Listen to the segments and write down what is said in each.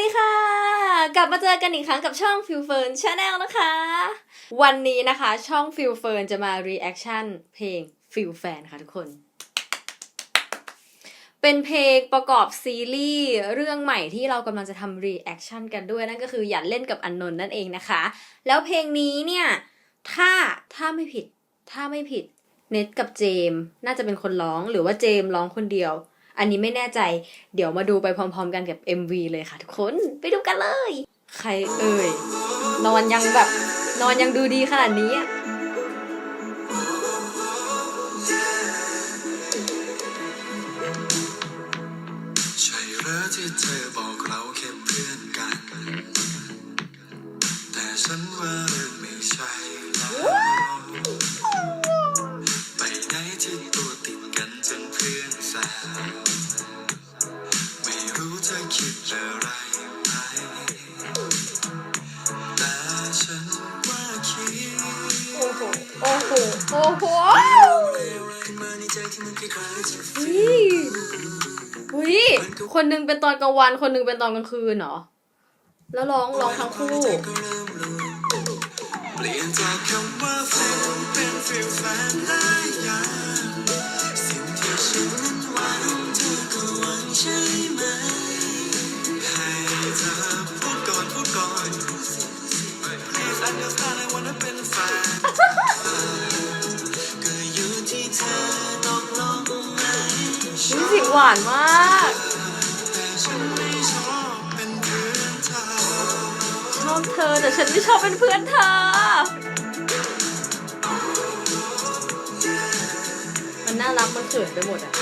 ดีค่ะ กลับมาเจอกันอีกครั้งกับช่อง f i l f e r n Channel นะคะ วันนี้นะคะช่อง f i l f e r n จะมา reaction เพลง f i l Fan ค่ะทุกคน เป็นเพลงประกอบซีรีส์เรื่องใหม่ที่เรากำลังจะทำ reaction กันด้วยนั่นก็คืออย่าเล่นกับอันนนนั่นเองนะคะ แล้วเพลงนี้เนี่ย ถ้าถ้าไม่ผิด ถ้าไม่ผิดเน็ตกับเจม น่าจะเป็นคนร้องหรือว่าเจมร้องคนเดียว อันนี้ไม่แน่ใจ เดี๋ยวมาดูไปพร้อม ๆ กันกับ MV เลยค่ะทุกคนไปดูกันเลย ใครเอ่ย นอนยังแบบนอนยังดูดีขนาดนี้ โอ้โหอุ้ยอุ้ยคนนึงเป็นตอนกลางวัน คนนึงเป็นตอนกลางคืนเหรอ แล้วร้องร้องทั้งคู่เปลี่ยนจากคำว่าแฟนเป็นฟิลแฟนได้ยังานมากแต่ฉันไม่ชอบเป็นเพื่อนเธอชอบเธอแต่ฉันไม่ชอบเป็นเพื่อนเธอ มันน่ารักมันเขินไปหมดอะ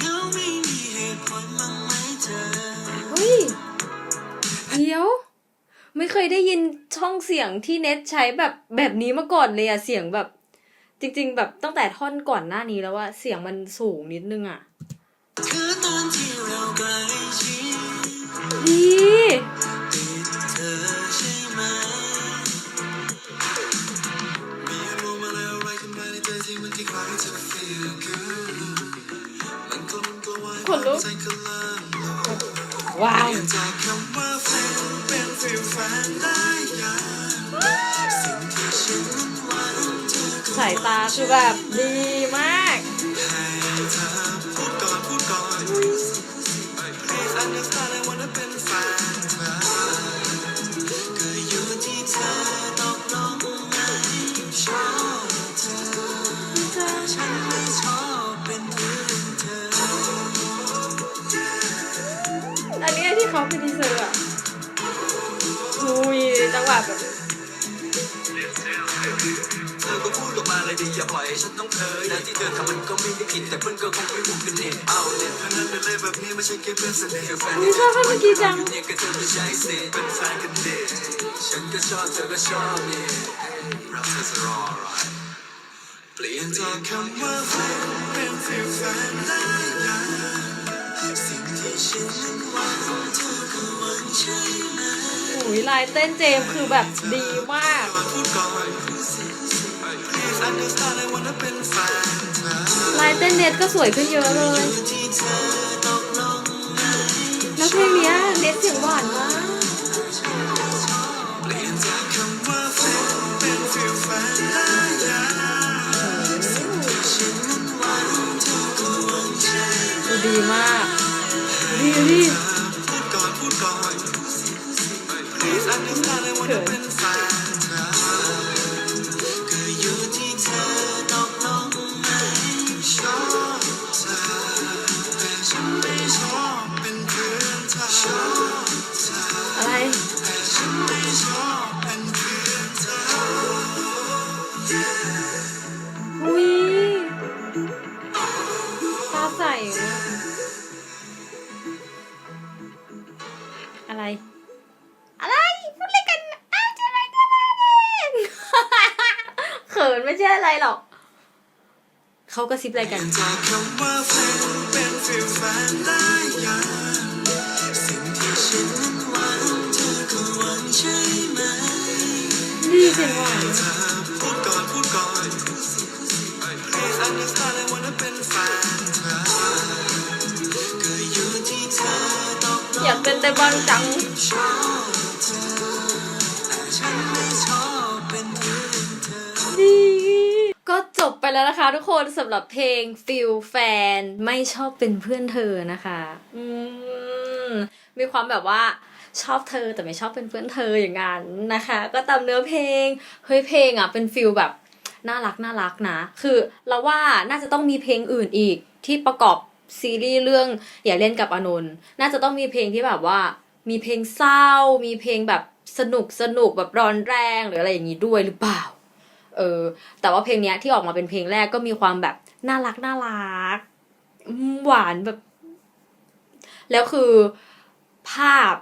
เหงาไม่มีเหตุผลมั้งไหมเธอเฮ้ยเดี๋ยว ไม่เคยได้ยินช่องเสียงที่เน็ตใช้แบบแบบนี้มาก่อนเลยอะเสียงแบบ จริง ๆ แบบตั้งแต่ท่อนก่อนหน้านี้แล้วว่าเสียงมันสูงนิดนึงอะคือตอนที่เราใกล้ชิดดีติดเธอใช่ไหมมีอารมณ์อะไรอะไรขึ้นมาในใจที่มันคล้ายๆจะ feel good มันกลุ้มกลัววายขนลุกใจก็เริ่มหลงว้ สายตาคือแบบดีมากอันนี้ที่เขาเป็นดีเซอร์อะอุ้ยจังหวะแบบ ดีอย่าปล่อยให้ฉันต้องเคยแต่ที่เธอทำมันก็ไม่ได้ผิดแต่เพื่อนก็คงไม่รู้เป็นเหตุเอาเลยเพราะนั้นเป็นเลยแบบนี้ไม่ใช่แค่เพื่อนสนิทแฟนอุ้ยชอบท่อนเมื่อกี้จังเนี่ยก็เธอไม่ใช่สิเป็นแฟนกันเด็ฉันก็ชอบเธอก็ชอบนี่เราเธอจะรออะไรเปลี่ยนจากคำว่าแฟนเป็นฟิลแฟนได้ยังสิ่งที่ฉันนั้นหวังเธอก็หวังใช่ไหมโอ้ยลายเต้นเจมคือแบบดีมากพูดก่อน ลายเต้นเน็ตก็สวยขึ้นเยอะเลย แล้วเพลงเนี้ยเน็ตเสียงหวานมากเปลี่ยนจ เขินไม่ใช่อะไรหรอก เขากระซิบอะไรกันจากคำว่าแฟนเป็นฟิลแฟนได้ยังสิ่งที่ฉันนั้นหวังเธอก็หวังใช่ไหมดีเสียงหวานเธอพูดก่อนพูดก่อน Please understand I wanna เป็นแฟนเธอก็อยู่ที่เธอตกลงเป็นแต่บางจัง ไปแล้วนะคะทุกคนสำหรับเพลง Feel Fan ไม่ชอบเป็นเพื่อนเธอนะคะอืมมีความแบบว่าชอบเธอแต่ไม่ชอบเป็นเพื่อนเธออย่างนั้นนะคะ ก็ตามเนื้อเพลงเฮ้ยเพลงอะเป็นฟิลแบบน่ารักน่ารักนะ คือเราว่าน่าจะต้องมีเพลงอื่นอีกที่ประกอบซีรีส์เรื่องอย่าเล่นกับอนนท์น่าจะต้องมีเพลงที่แบบว่า มีเพลงเศร้า มีเพลงแบบสนุกสนุกแบบร้อนแรงหรืออะไรอย่างนี้ด้วยหรือเปล่า เออ แต่ว่าเพลงเนี้ยที่ออกมาเป็นเพลงแรกก็มีความแบบน่ารักน่ารักหวานแบบ แล้วคือภาพ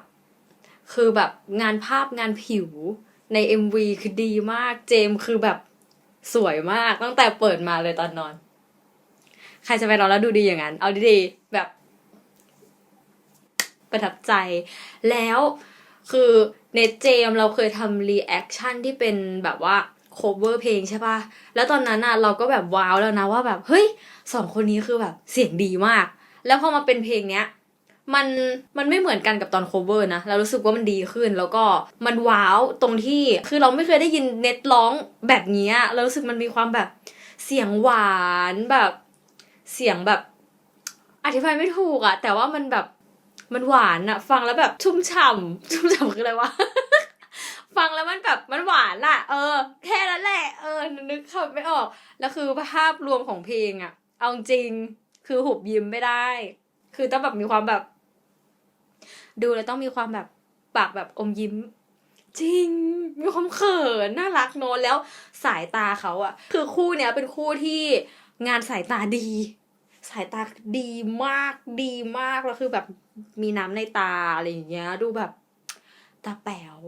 คือแบบงานภาพงานผิวใน MV คือดีมากเจมคือแบบสวยมากตั้งแต่เปิดมาเลยตอนนอน ใครจะไปนอนแล้วดูดีอย่างนั้น เอาดีๆแบบ ประทับใจ แล้วคือเนตเจมเราเคยทำรีแอคชั่นที่เป็นแบบว่า cover เพลงใช่ปะแล้วตอนนั้นอะเราก็แบบว้าวแล้วนะว่าแบบเฮ้ยสองคนนี้คือแบบเสียงดีมาก แล้วพอมาเป็นเพลงเนี้ยมันมันไม่เหมือนกันกับตอน cover นะเรารู้สึกว่ามันดีขึ้นแล้วก็มันว้าวตรงที่คือเราไม่เคยได้ยินเน็ตร้องแบบนี้เรารู้สึกมันมีความแบบเสียงหวานแบบเสียงแบบ อธิบายไม่ถูกอะแต่ว่ามันแบบมันหวานอะฟังแล้วแบบชุ่มฉ่ำชุ่มฉ่ำคืออะไรวะ ฟังแล้วมันแบบมันหวานอะเออ แค่นั้นแหละ เออ นึกคำไม่ออก แล้วคือภาพรวมของเพลงอะเอาจริง คือหุบยิ้มไม่ได้ คือต้องแบบมีความแบบ ดูแล้วต้องมีความแบบปากแบบอมยิ้ม จริง มีความเขินน่ารักโนอะแล้วสายตาเขาอะคือคู่เนี้ยเป็นคู่ที่งานสายตาดี สายตาดีมากดีมากแล้วคือแบบมีน้ำในตาอะไรอย่างเงี้ย ดูแบบตาแป๋ว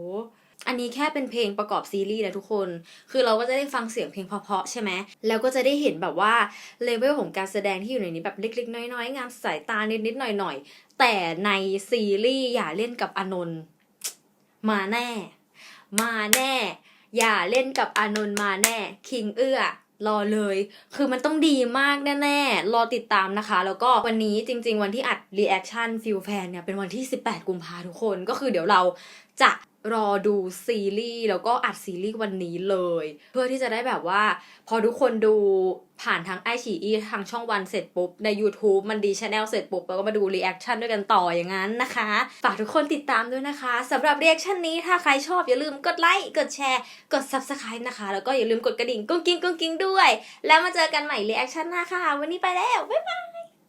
อันนี้แค่เป็นเพลงประกอบซีรีส์นะทุกคน คือเราก็จะได้ฟังเสียงเพลงเพราะๆใช่ไหม แล้วก็จะได้เห็นแบบว่าเลเวลของการแสดงที่อยู่ในนี้แบบเล็กๆ น้อยๆ งานสายตานิดๆ หน่อยๆ แต่ในซีรีส์อย่าเล่นกับอนนท์มาแน่ มาแน่ อย่าเล่นกับอนนท์มาแน่ คิงเอื้อรอเลย คือมันต้องดีมากแน่ๆ รอติดตามนะคะ แล้วก็วันนี้จริง ๆ วันที่อัด reaction feel fan เนี่ย เป็นวันที่ 18 กุมภาทุกคน ก็คือเดี๋ยวเราจะ รอดูซีรีส์แล้วก็อัดซีรีส์วันนี้เลย เพื่อที่จะได้แบบว่า พอทุกคนดูผ่านทางไอฉีอีทางช่องวันเสร็จปุ๊บ ใน YouTube มันดีชาแนลเสร็จปุ๊บ แล้วก็มาดูรีแอคชั่นด้วยกันต่ออย่างนั้นนะคะ ฝากทุกคนติดตามด้วยนะคะสำหรับรีแอคชั่นนี้ถ้าใครชอบอย่าลืมกดไลค์กดแชร์กด Subscribe นะคะ แล้วก็อย่าลืมกดกระดิ่งกุ้งกิ้งกุ้งกิ้งด้วย แล้วมาเจอกันใหม่รีแอคชั่นหน้าค่ะ วันนี้ไปแล้วบ๊ายบาย